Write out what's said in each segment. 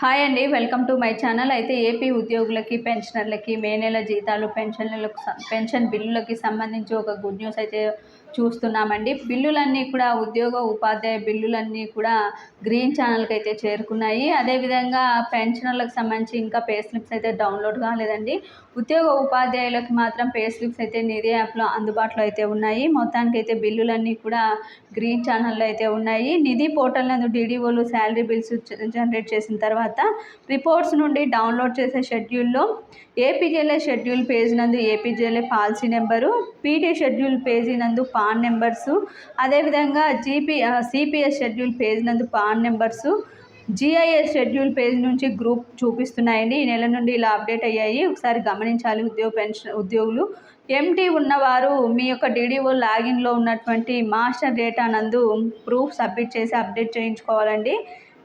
Hi అండి welcome to my channel. అయితే AP ఉద్యోగులకి పెన్షనర్లకి మే నెల జీతాలు పెన్షన్లకు పెన్షన్ బిల్లులకి సంబంధించి ఒక గుడ్ న్యూస్ అయితే చూస్తున్నామండి. బిల్లులన్నీ కూడా ఉద్యోగ ఉపాధ్యాయ బిల్లులన్నీ కూడా గ్రీన్ ఛానల్కి అయితే చేరుకున్నాయి. అదేవిధంగా పెన్షనర్లకు సంబంధించి ఇంకా పే స్లిప్స్ అయితే డౌన్లోడ్ కాలేదండి ఉద్యోగ ఉపాధ్యాయులకు మాత్రం పే స్లిప్స్ అయితే నిధి యాప్లో అందుబాటులో అయితే ఉన్నాయి. మొత్తానికి అయితే బిల్లులన్నీ కూడా గ్రీన్ ఛానల్లో అయితే ఉన్నాయి. నిధి పోర్టల్ నందు డీడీఓలు శాలరీ బిల్స్ జనరేట్ చేసిన తర్వాత రిపోర్ట్స్ నుండి డౌన్లోడ్ చేసే షెడ్యూల్లో ఏపీజేలే షెడ్యూల్ పేజ్ నందు APGLI policy number PT schedule page నందు పాన్ నెంబర్సు అదేవిధంగా జీపీ సిపిఎస్ షెడ్యూల్ పేజ్ నందు PAN numbers GIS schedule page నుంచి గ్రూప్ చూపిస్తున్నాయండి. ఈ నెల నుండి ఇలా అప్డేట్ అయ్యాయి. ఒకసారి గమనించాలి ఉద్యోగ పెన్షన్ ఉద్యోగులు. ఎంటీ ఉన్నవారు మీ యొక్క డీడీఓ లాగిన్లో ఉన్నటువంటి మాస్టర్ డేటా నందు ప్రూఫ్ సబ్మిట్ చేసి అప్డేట్ చేయించుకోవాలండి.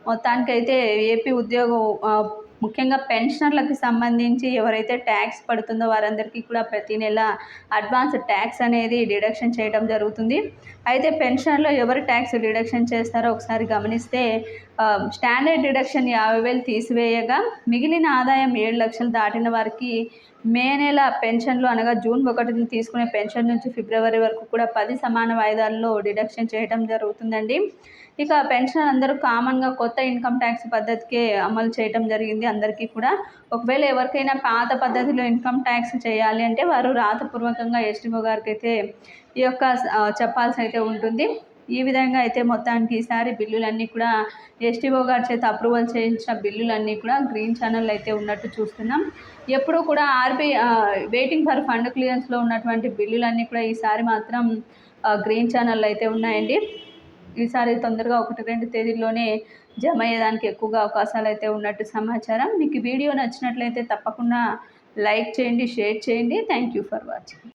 మొత్తానికైతే ఏపీ ఉద్యోగ ముఖ్యంగా పెన్షనర్లకు సంబంధించి ఎవరైతే ట్యాక్స్ పడుతుందో వారందరికీ కూడా ప్రతి నెల అడ్వాన్స్ ట్యాక్స్ అనేది డిడక్షన్ చేయడం జరుగుతుంది. అయితే పెన్షన్లో ఎవరు ట్యాక్స్ డిడక్షన్ చేస్తారో ఒకసారి గమనిస్తే స్టాండర్డ్ డిడక్షన్ యాభై వేలు తీసివేయగా మిగిలిన ఆదాయం ఏడు లక్షలు దాటిన వారికి మే నెల పెన్షన్లు అనగా జూన్ ఒకటిని తీసుకునే పెన్షన్ నుంచి ఫిబ్రవరి వరకు కూడా పది సమాన వాయిదాల్లో డిడక్షన్ చేయడం జరుగుతుందండి. ఇక పెన్షన్ అందరూ కామన్గా కొత్త ఇన్కమ్ ట్యాక్స్ పద్ధతికే అమలు చేయడం జరిగింది. అందరికీ కూడా ఒకవేళ ఎవరికైనా పాత పద్ధతిలో ఇన్కమ్ ట్యాక్స్ చేయాలి అంటే వారు రాతపూర్వకంగా ఎస్టీఓ గారికి అయితే ఈ యొక్క చెప్పాల్సి అయితే ఉంటుంది. ఈ విధంగా అయితే మొత్తానికి ఈసారి బిల్లులన్నీ కూడా ఎస్టీఓ గారి చేత అప్రూవల్ చేయించిన బిల్లులన్నీ కూడా గ్రీన్ ఛానల్ అయితే ఉన్నట్టు చూస్తున్నాం. ఎప్పుడూ కూడా ఆర్బీ వెయిటింగ్ ఫర్ ఫండ్ క్లియరెన్స్లో ఉన్నటువంటి బిల్లులన్నీ కూడా ఈసారి మాత్రం గ్రీన్ ఛానల్ అయితే ఉన్నాయండి. ఈసారి తొందరగా ఒకటి రెండు తేదీల్లోనే జమ అయ్యేదానికి ఎక్కువగా అవకాశాలు అయితే ఉన్నట్టు సమాచారం. మీకు వీడియో నచ్చినట్లయితే తప్పకుండా లైక్ చేయండి షేర్ చేయండి. Thank you for watching